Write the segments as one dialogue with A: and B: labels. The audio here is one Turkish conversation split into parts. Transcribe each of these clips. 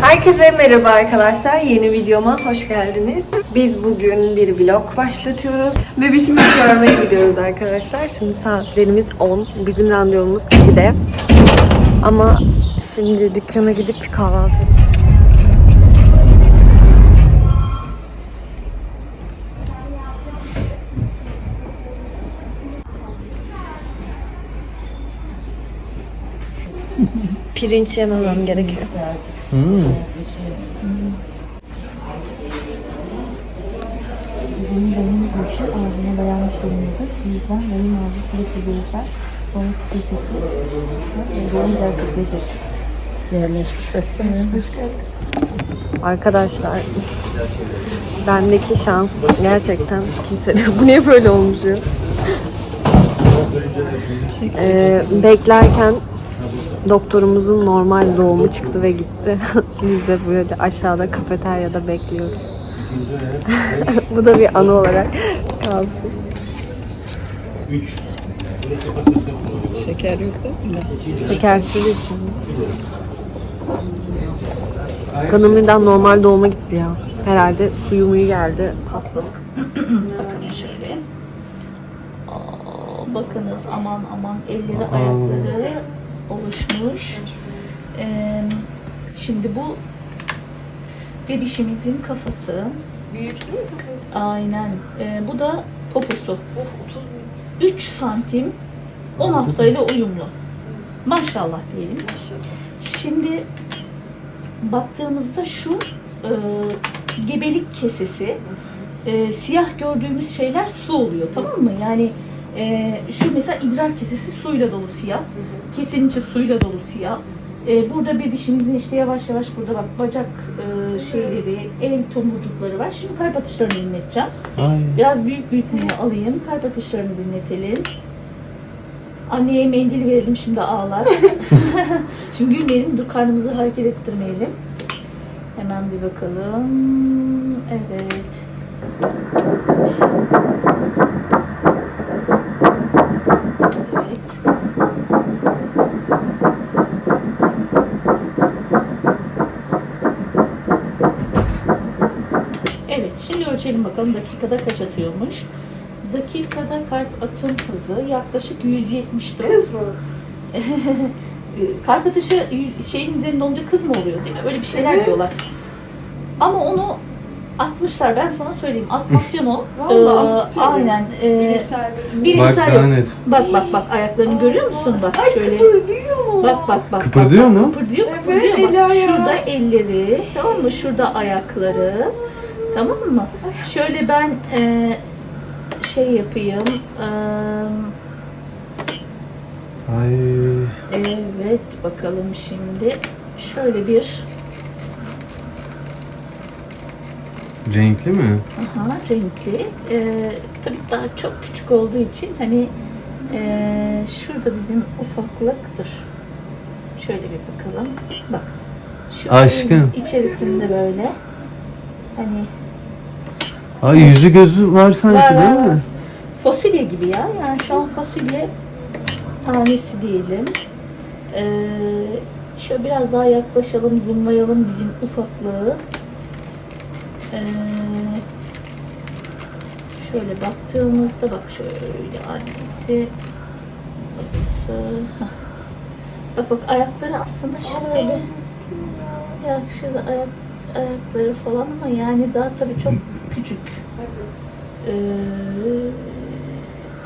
A: Herkese merhaba arkadaşlar. Yeni videoma hoş geldiniz. Biz bugün bir vlog başlatıyoruz. Bebişimizi görmeye gidiyoruz arkadaşlar. Şimdi saatlerimiz 10. Bizim randevumuz 2'de. Ama şimdi dükkana gidip bir kahvaltı Pirinç yememem gerekiyor.
B: Benim benim başı ağzına dayanmış durumdadır. Bu yüzden benim ağzı sürekli değişer. Sonra su köşesi. Doğum gerçekleşir. Yerleşmiş baksana.
A: Arkadaşlar bendeki şans gerçekten kimse de bu niye böyle olmuş ya? Ee, beklerken doktorumuzun normal doğumu çıktı ve gitti. Biz de böyle aşağıda kafeteryada bekliyoruz. bu da bir anı olarak kalsın.
C: Şeker yok değil mi?
A: Şekersiz için. Kanımdan normal doğuma gitti ya. Herhalde suyu muyu geldi. Hastalık.
B: Bakın şöyle. Aa, bakınız aman aman elleri ayakları oluşmuş. Ee, şimdi bu bebişimizin kafası.
A: Büyük değil mi kafası?
B: Aynen. Ee, bu da poposu. 3 santim 10 haftayla uyumlu. Maşallah diyelim. Şimdi baktığımızda şu e, gebelik kesesi e, siyah gördüğümüz şeyler su oluyor tamam mı? Yani e, şu mesela idrar kesesi suyla dolu siyah. Kesenin içi suyla dolu siyah. E, burada bebişimizin işte yavaş yavaş burada bak bacak e, şeyleri, el tomurcukları var. Şimdi kalp atışlarını dinleteceğim. Biraz büyük büyütmeye alayım. Kalp atışlarını dinletelim. Anneye mendil verelim şimdi ağlar. şimdi gülmeyelim. Dur karnımızı hareket ettirmeyelim. Hemen bir bakalım. Evet. Evet, şimdi ölçelim bakalım dakikada kaç atıyormuş. Dakikada kalp atım hızı yaklaşık 174.
A: Kız mı?
B: kalp atışı yüz, şeyin üzerinde olunca kız mı oluyor değil mi? Öyle bir şeyler
A: Evet.
B: diyorlar. Ama onu atmışlar ben sana söyleyeyim. Atmasyon o.
A: Vallahi
B: Ee,
A: atıyorum.
B: aynen. Ee,
A: Bilimsel bir
B: bilimsel
D: Bak net.
B: Bak bak bak ayaklarını görüyor musun bak şöyle.
A: Kıpırdıyor mu?
B: Bak bak bak.
D: Kıpırdıyor
B: bak,
D: mu?
B: Kıpırdıyor,
A: Evet,
B: kıpırdıyor.
A: eli
B: Bak, şurada elleri, tamam mı? Şurada ayakları. Tamam mı? Şöyle ben e, şey yapayım. E,
D: Ay.
B: evet bakalım şimdi. Şöyle bir
D: Renkli mi?
B: aha, renkli. E, tabii daha çok küçük olduğu için hani e, şurada bizim ufaklık dur. Şöyle bir bakalım. Bak. Şu
D: Aşkım.
B: içerisinde böyle hani
D: Ay yüzü gözü var sanki
B: Var,
D: değil
B: var, var.
D: mi?
B: fasulye gibi ya. Yani şu an fasulye tanesi diyelim. Ee, şöyle biraz daha yaklaşalım, zoomlayalım bizim ufaklığı. Ee, şöyle baktığımızda bak şöyle annesi babası. Hah. Bak bak ayakları aslında şöyle. Ya şurada ayak, ayakları falan ama yani daha tabii çok küçük. Ee,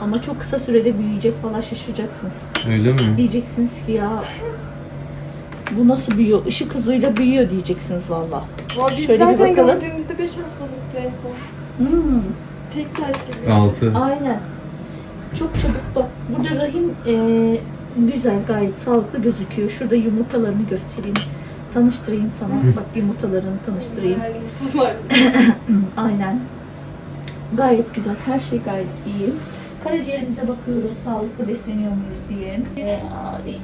B: ama çok kısa sürede büyüyecek falan şaşıracaksınız.
D: Öyle mi?
B: Diyeceksiniz ki ya bu nasıl büyüyor? Işık hızıyla büyüyor diyeceksiniz valla.
A: Biz
B: Şöyle bir
A: zaten
B: bakalım.
A: gördüğümüzde 5 haftalıktı en son.
B: Hmm,
A: Tek taş gibi.
D: Altı.
B: aynen. Çok çabuk bak. Burada rahim e, güzel, gayet sağlıklı gözüküyor. Şurada yumurtalarını göstereyim. Tanıştırayım sana. Bak yumurtalarını tanıştırayım. Aynen. Gayet güzel. Her şey gayet iyi. Karaciğerimize bakıyoruz. Sağlıklı besleniyor muyuz diye. Ee,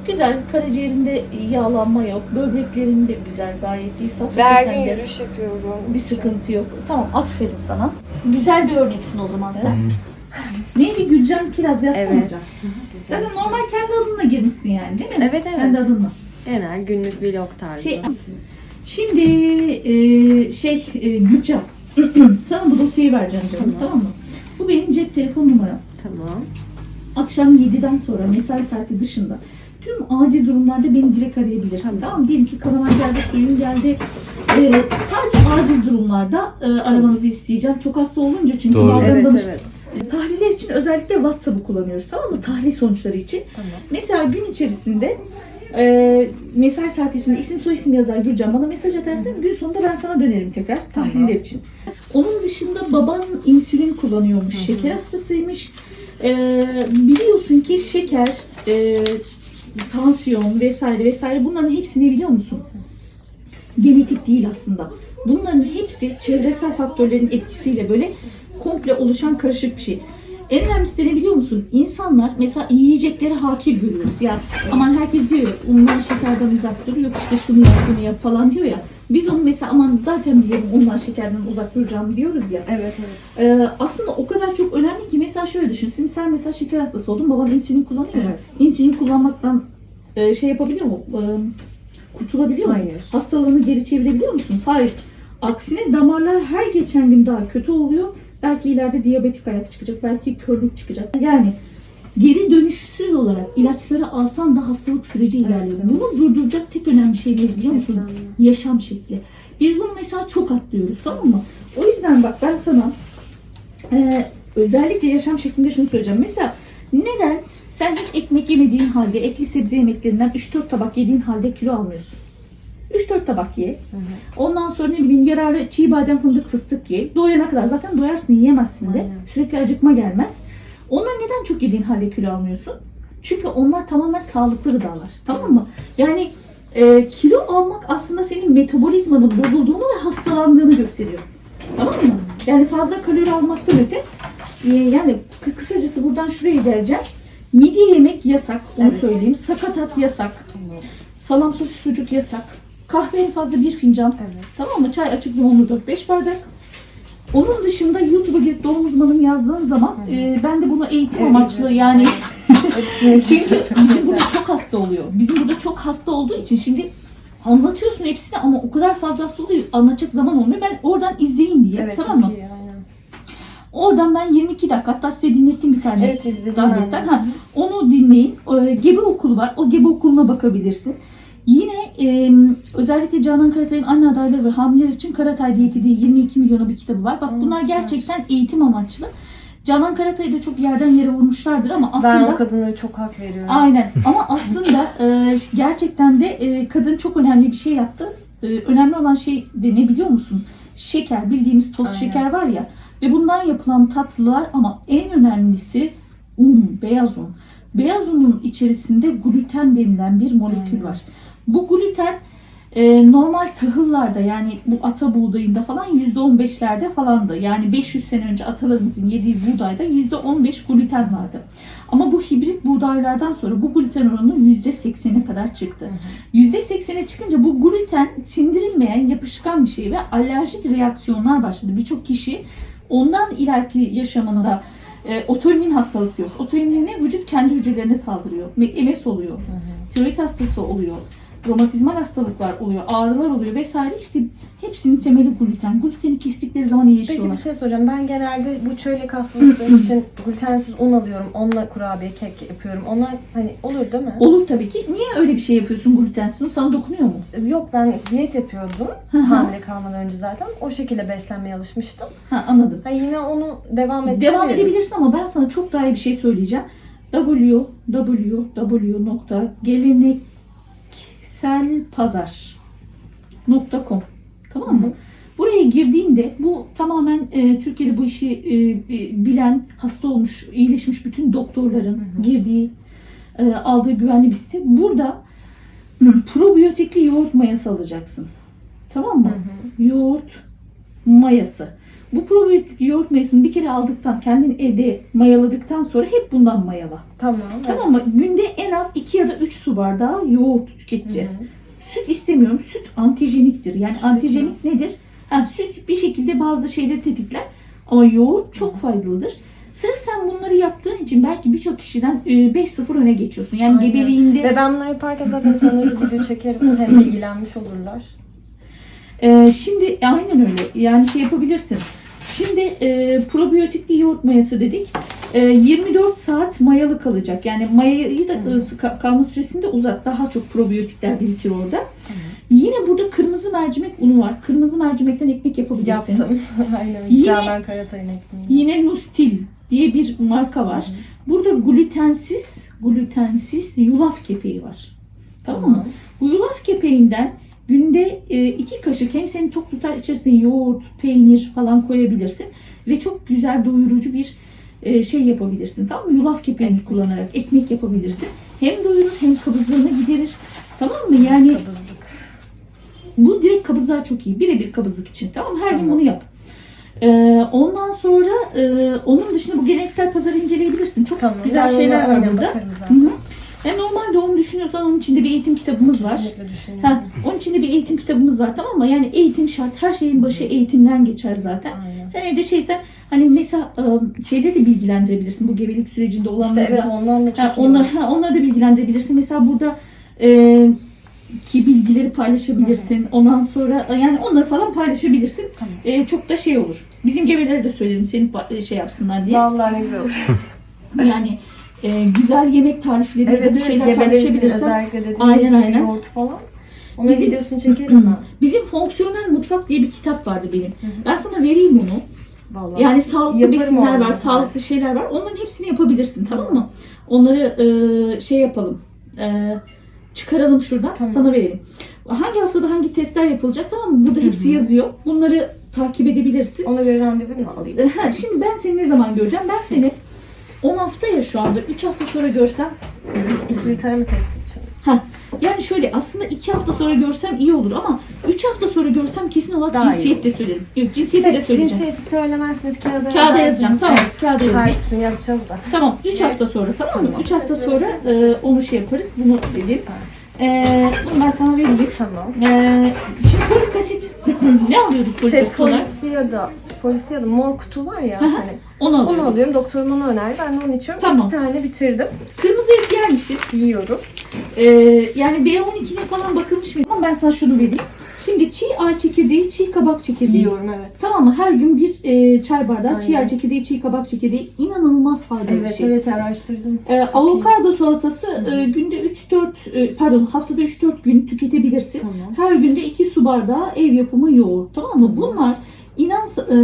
B: güzel. Karaciğerinde yağlanma yok. Böbreklerin de güzel. Gayet iyi. Safra
A: gün
B: kesende
A: yürüyüş yapıyorum.
B: bir sıkıntı yok. Tamam. Aferin sana. Güzel bir örneksin o zaman sen. Neydi Gülcan Kiraz yazsana
A: Evet.
B: Zaten normal kendi adınla girmişsin yani değil mi?
A: Evet, evet.
B: Kendi adınla.
A: Genel günlük vlog tarzı.
B: Şey, şimdi e, şey e, Gülcan sana bu dosyayı vereceğim canım
A: Tamam.
B: tamam. mı? Bu benim cep telefon numaram.
A: Tamam.
B: Akşam 7'den sonra mesai saati dışında tüm acil durumlarda beni direkt arayabilirsin.
A: Tamam.
B: Tamam, Diyelim ki kanaman geldi, suyun geldi. E, sadece acil durumlarda e, aramanızı isteyeceğim. Çok hasta olunca çünkü
D: Doğru.
B: bazen
A: Evet
B: danış-
A: evet.
B: E, Tahliller için özellikle WhatsApp'ı kullanıyoruz tamam mı? Tahlil sonuçları için.
A: Tamam.
B: Mesela gün içerisinde e, mesai saati içinde isim soy isim yazar Gülcan bana mesaj atarsın gün sonunda ben sana dönerim tekrar
A: Tamam.
B: tahliller için. Onun dışında baban insülin kullanıyormuş, şeker hastasıymış. E, biliyorsun ki şeker, e, tansiyon vesaire vesaire bunların hepsini biliyor musun? Genetik değil aslında. Bunların hepsi çevresel faktörlerin etkisiyle böyle komple oluşan karışık bir şey. En önemlisi ne biliyor musun? İnsanlar mesela yiyeceklere hakir görüyoruz. Ya aman herkes diyor ya undan şekerden uzak dur. Yok işte şunu yap bunu yap falan diyor ya. Biz onu mesela aman zaten biliyorum undan şekerden uzak duracağım diyoruz ya.
A: Evet evet.
B: Ee, aslında o kadar çok önemli ki mesela şöyle düşün. Şimdi sen mesela şeker hastası oldun. Baban insülin kullanıyor?
A: Evet.
B: İnsülin kullanmaktan e, şey yapabiliyor mu? E, kurtulabiliyor mu?
A: Hayır.
B: Hastalığını geri çevirebiliyor musunuz? Hayır. Aksine damarlar her geçen gün daha kötü oluyor. Belki ileride diyabetik ayak çıkacak. Belki körlük çıkacak. Yani geri dönüşsüz olarak ilaçları alsan da hastalık süreci ilerliyor.
A: evet.
B: Bunu durduracak tek önemli şey ne biliyor musun?
A: Beslenme.
B: Yaşam şekli. Biz bunu mesela çok atlıyoruz tamam mı? O yüzden bak ben sana ee, özellikle yaşam şeklinde şunu söyleyeceğim. Mesela neden sen hiç ekmek yemediğin halde etli sebze yemeklerinden 3-4 tabak yediğin halde kilo almıyorsun? 3-4 tabak ye.
A: Hı hı.
B: Ondan sonra ne bileyim yararlı çiğ badem fındık fıstık ye. Doyana kadar zaten doyarsın yiyemezsin de.
A: Aynen.
B: Sürekli acıkma gelmez. Onlar neden çok yediğin halde kilo almıyorsun? Çünkü onlar tamamen sağlıklı gıdalar. Tamam mı? Yani e, kilo almak aslında senin metabolizmanın bozulduğunu ve hastalandığını gösteriyor. Tamam mı? Yani fazla kalori almaktan öte e, yani kı- kısacası buradan şuraya geleceğim. Midye yemek yasak onu
A: Evet.
B: söyleyeyim. Sakatat yasak. Salam sosis sucuk yasak. Kahve en fazla bir fincan.
A: Evet.
B: Tamam mı? Çay açık limonlu 4-5 bardak. Onun dışında YouTube'a girip doğum uzmanım yazdığın zaman e, ben de bunu eğitim
A: Evet,
B: amaçlı
A: evet.
B: yani çünkü bizim burada çok hasta oluyor. Bizim burada çok hasta olduğu için şimdi anlatıyorsun hepsini ama o kadar fazla hasta oluyor anlatacak zaman olmuyor. Ben oradan izleyin diye
A: Evet
B: tamam mı?
A: çok iyi aynen.
B: Oradan ben 22 dakika hatta size dinlettim bir tane.
A: Evet izledim ben. de.
B: Ha, onu dinleyin. Ee, gebe okulu var. O gebe okuluna bakabilirsin. Yine e, özellikle Canan Karatay'ın anne adayları ve hamileler için Karatay Diyeti diye 22 milyona bir kitabı var. Bak
A: Aa,
B: bunlar
A: süper.
B: gerçekten eğitim amaçlı. Canan Karatay'ı da çok yerden yere vurmuşlardır ama
A: Ben
B: aslında
A: o kadına çok hak veriyorum.
B: Aynen ama aslında e, gerçekten de e, kadın çok önemli bir şey yaptı. E, önemli olan şey de ne biliyor musun? Şeker, bildiğimiz toz
A: Aynen.
B: şeker var ya ve bundan yapılan tatlılar ama en önemlisi un, beyaz un. Beyaz unun içerisinde gluten denilen bir molekül
A: Aynen.
B: var. Bu gluten e, normal tahıllarda yani bu ata buğdayında falan %15'lerde falandı. Yani 500 sene önce atalarımızın yediği buğdayda %15 gluten vardı. Ama bu hibrit buğdaylardan sonra bu gluten oranı %80'e kadar çıktı. %80'e çıkınca bu gluten sindirilmeyen yapışkan bir şey ve alerjik reaksiyonlar başladı. Birçok kişi ondan ileriki yaşamında e, otoimmün hastalık diyoruz. Otoimmün ne? Vücut kendi hücrelerine saldırıyor. MS oluyor. Tiroid hastası oluyor. Romatizmal hastalıklar oluyor. Ağrılar oluyor vesaire. İşte hepsinin temeli gluten. Gluteni kestikleri zaman
A: Peki
B: iyileşiyorlar.
A: bir şey soracağım. Ben genelde bu çölyak hastalıkları için glutensiz un alıyorum. Onunla kurabiye, kek yapıyorum. Onlar hani olur değil mi?
B: Olur tabii ki. Niye öyle bir şey yapıyorsun glutensiz? un? Sana dokunuyor mu?
A: Yok ben diyet yapıyordum. Hamile kalmadan önce zaten. O şekilde beslenmeye alışmıştım.
B: Ha anladım.
A: Ha yine onu devam ettirebilirim.
B: Devam edebilirsin ama ben sana çok daha iyi bir şey söyleyeceğim. www.gelenekselpazar.com Tamam mı? Buraya girdiğinde bu tamamen e, Türkiye'de bu işi e, e, bilen, hasta olmuş, iyileşmiş bütün doktorların
A: Hı hı.
B: girdiği, e, aldığı güvenli bir site. Burada hı, probiyotikli yoğurt mayası alacaksın. Tamam mı?
A: Hı hı.
B: yoğurt mayası. Bu probiyotik yoğurt mayasını bir kere aldıktan, kendin evde mayaladıktan sonra hep bundan mayala.
A: Tamam.
B: Tamam mı? Günde en az 2 ya da 3 su bardağı yoğurt tüketeceğiz.
A: Hı hı.
B: Süt istemiyorum. Süt antijeniktir. Yani
A: Süt
B: antijenik nedir? Ha, süt bir şekilde bazı şeyleri tetikler. Ama yoğurt çok faydalıdır. Sırf sen bunları yaptığın için belki birçok kişiden e, 5-0 öne geçiyorsun. Yani
A: Aynen.
B: gebeliğinde
A: Ve ben bunları yaparken zaten sanırım video çekerim. Hem bilgilenmiş olurlar.
B: Ee, şimdi aynen öyle. Yani şey yapabilirsin. Şimdi e, probiyotikli yoğurt mayası dedik. E, 24 saat mayalı kalacak. Yani mayayı da e, ka- kalma süresini de uzat. Daha çok probiyotikler birikir orada. Yine burada kırmızı mercimek unu var. Kırmızı mercimekten ekmek yapabilirsin.
A: Yaptım. Aynen.
B: Yine-
A: Canan Karatay'ın ekmeği.
B: Yine Nustil diye bir marka var. Burada glutensiz, glutensiz yulaf kepeği var. Tamam mı? Bu yulaf kepeğinden günde e, iki kaşık hem seni tok tutar içerisine yoğurt, peynir falan koyabilirsin. Ve çok güzel doyurucu bir e, şey yapabilirsin. Tamam mı? Yulaf kepeğini
A: Ekmek.
B: kullanarak ekmek yapabilirsin. Hem doyurur hem kabızlığını giderir. Tamam mı? Yani
A: Kabızlık.
B: bu direkt kabızlığa çok iyi. Birebir kabızlık için. Tamam mı? Her gün
A: Tamam.
B: bunu yap. Ee, ondan sonra e, onun dışında bu geleneksel pazarı inceleyebilirsin. Çok
A: Tamam.
B: güzel şeyler var burada. Hı hı. Yani normalde onu düşünüyorsan onun içinde bir eğitim kitabımız var. Ha, onun içinde bir eğitim kitabımız var tamam mı? Yani eğitim şart. Her şeyin başı eğitimden geçer zaten.
A: Aynen.
B: Sen evde şeysen hani mesela e, şeyleri de bilgilendirebilirsin bu gebelik sürecinde olanları
A: İşte evet ondan da
B: Ha, onlar, ha, onları da bilgilendirebilirsin. Mesela burada e, ki bilgileri paylaşabilirsin. Ondan sonra e, yani onları falan paylaşabilirsin.
A: Tamam.
B: E, çok da şey olur. Bizim gebelere de söylerim seni e, şey yapsınlar diye.
A: Vallahi ne güzel olur.
B: Yani e, güzel yemek tarifleri ya da
A: evet
B: bir
A: evet
B: şeyler
A: dediğiniz
B: Aynen, aynen.
A: yoğurt falan. Onun
B: Bizim-
A: videosunu çekerim ben.
B: Bizim fonksiyonel mutfak diye bir kitap vardı benim.
A: hı.
B: Ben sana vereyim bunu.
A: Vallahi.
B: Yani sağlıklı besinler var, sağlıklı şeyler var. Onların hepsini yapabilirsin tamam mı? Onları e, şey yapalım. E, çıkaralım şuradan
A: Tamam.
B: sana verelim. Hangi haftada hangi testler yapılacak tamam mı? Burada hepsi yazıyor. Bunları takip edebilirsin.
A: Ona göre randevu mu alayım?
B: E, ha, şimdi ben seni ne zaman göreceğim? Ben seni 10 hafta ya şu anda. 3 hafta sonra görsem
A: İkili tarama testi için.
B: yani şöyle aslında 2 hafta sonra görsem iyi olur ama 3 hafta sonra görsem kesin olarak
A: Daha
B: cinsiyet de söylerim. Yok cinsiyeti de
A: Şey,
B: söyleyeceğim.
A: cinsiyeti söylemezseniz kağıda
B: Kağıda yazacağım. Tamam. Kağıda yazacağım.
A: Tartısını yapacağız da.
B: Tamam 3 hafta sonra tamam mı?
A: Tamam.
B: 3 hafta sonra e, onu şey yaparız. Bunu dedim. E, bunu ben sana vereyim.
A: Tamam.
B: E, şimdi folik asit. ne alıyorduk folik
A: Şey
B: asit olarak?
A: Folisiyo'da, Folisiyo'da mor kutu var ya hani.
B: Onu
A: Onu
B: alıyorduk.
A: alıyorum. Doktorum onu önerdi. Ben de onu içiyorum.
B: Tamam.
A: İki tane bitirdim.
B: Kırmızı et yer misin?
A: Yiyorum.
B: E, yani B12'ne falan bakılmış mı? Ama ben sana şunu vereyim. Şimdi çiğ ay çekirdeği, çiğ kabak çekirdeği.
A: Yiyorum evet.
B: Tamam mı? Her gün bir e, çay bardağı çiğ
A: Aynen.
B: ay çekirdeği, çiğ kabak çekirdeği inanılmaz faydalı bir
A: Evet
B: şey.
A: evet araştırdım.
B: Ee, avokado salatası e, günde 3-4 e, pardon haftada 3-4 gün tüketebilirsin.
A: Tamam.
B: Her günde 2 su bardağı ev yapımı yoğurt tamam mı?
A: Tamam.
B: Bunlar inan e,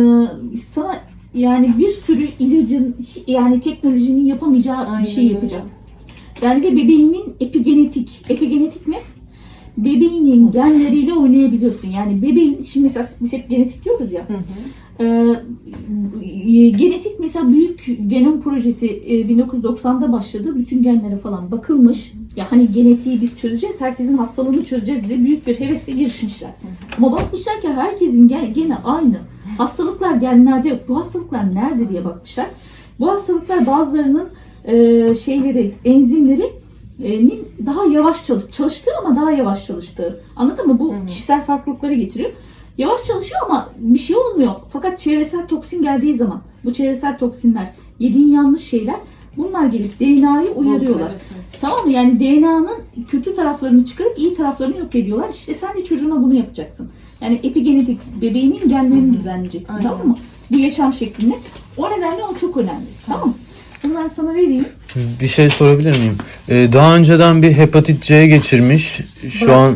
B: sana yani bir sürü ilacın yani teknolojinin yapamayacağı
A: Aynen
B: bir şey
A: öyle.
B: yapacak. Yani ve bebeğinin epigenetik, epigenetik ne? Bebeğinin genleriyle oynayabiliyorsun. Yani bebeğin, şimdi mesela biz hep genetik diyoruz ya.
A: Hı hı.
B: Ee, genetik mesela büyük genom projesi e, 1990'da başladı. Bütün genlere falan bakılmış. Ya hani genetiği biz çözeceğiz, herkesin hastalığını çözeceğiz diye büyük bir hevesle girişmişler. Ama bakmışlar ki herkesin gen, gene aynı. Hastalıklar genlerde yok. Bu hastalıklar nerede diye bakmışlar. Bu hastalıklar bazılarının e, şeyleri, enzimleri e, nin daha yavaş çalış, çalıştığı ama daha yavaş çalıştığı. Anladın mı? Bu
A: Hı hı.
B: kişisel farklılıkları getiriyor. Yavaş çalışıyor ama bir şey olmuyor. Fakat çevresel toksin geldiği zaman bu çevresel toksinler, yediğin yanlış şeyler bunlar gelip DNA'yı uyarıyorlar.
A: Evet, evet.
B: Tamam mı? Yani DNA'nın kötü taraflarını çıkarıp iyi taraflarını yok ediyorlar. İşte sen de çocuğuna bunu yapacaksın. Yani epigenetik bebeğinin genlerini düzenleyeceksin.
A: Aynen.
B: Tamam mı? Bu yaşam şeklinde. O nedenle o çok önemli. Tamam mı? Bunu ben sana vereyim.
D: Bir şey sorabilir miyim? Ee, daha önceden bir hepatit C geçirmiş. Şu an.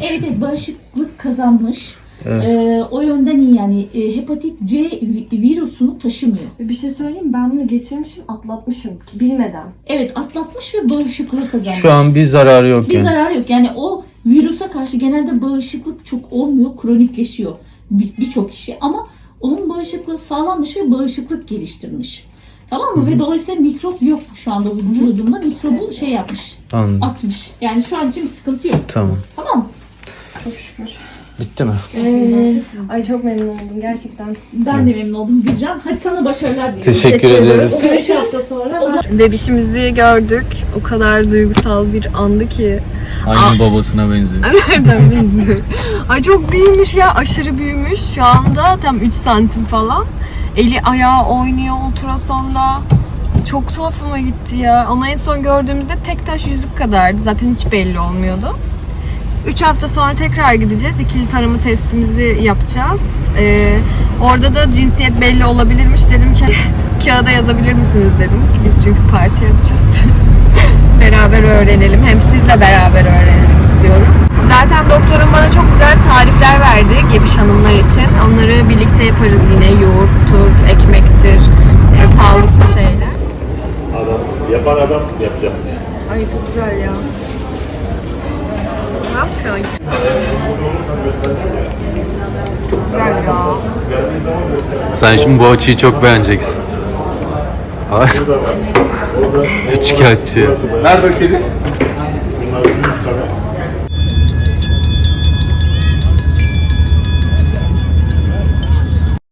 B: Evet, evet bağışıklık kazanmış.
D: Evet.
B: Ee, o yönden iyi yani e, hepatit C vi- virüsünü taşımıyor.
A: Bir şey söyleyeyim mi? ben bunu geçirmişim atlatmışım ki bilmeden.
B: Evet atlatmış ve bağışıklığı kazanmış.
D: şu an bir zararı yok
B: bir
D: yani.
B: zararı yok. Yani o virüse karşı genelde bağışıklık çok olmuyor, kronikleşiyor bir- birçok kişi ama onun bağışıklığı sağlanmış ve bağışıklık geliştirmiş. Tamam mı? Ve dolayısıyla mikrop yok şu anda vücudunda. Mikrobu şey yapmış,
D: Anladım.
B: atmış. Yani şu an için bir sıkıntı yok.
D: Tamam.
B: Tamam mı?
A: Çok şükür.
D: Bitti mi?
B: Ee,
A: Ay çok memnun oldum gerçekten.
B: ben de memnun oldum Gülcan. Hadi sana başarılar diliyorum.
D: Teşekkür ederiz.
A: Görüşürüz hafta sonra.
C: Bebişimizi gördük. O kadar duygusal bir andı ki.
D: Aynı babasına benziyor.
C: Nereden bildin? Ay çok büyümüş ya. Aşırı büyümüş. Şu anda tam 3 santim falan. Eli ayağı oynuyor ultrasonda. Çok tuhafıma gitti ya. Onu en son gördüğümüzde tek taş yüzük kadardı. Zaten hiç belli olmuyordu. 3 hafta sonra tekrar gideceğiz. İkili tarama testimizi yapacağız. Ee, orada da cinsiyet belli olabilirmiş. Dedim ki kağıda yazabilir misiniz dedim. Biz çünkü parti yapacağız. beraber öğrenelim. Hem sizle beraber öğrenelim istiyorum. Zaten doktorum bana çok güzel tarifler verdi gebiş hanımlar için. Onları birlikte yaparız yine. Yoğurttur, ekmektir, e, sağlıklı şeyler.
E: Adam, yapan adam yapacakmış.
A: Ay çok güzel ya. Ne yapıyorsun? Çok güzel ya.
D: Sen şimdi bu açıyı çok beğeneceksin. Ay. Üçkağıtçı.
E: Nerede o kedi?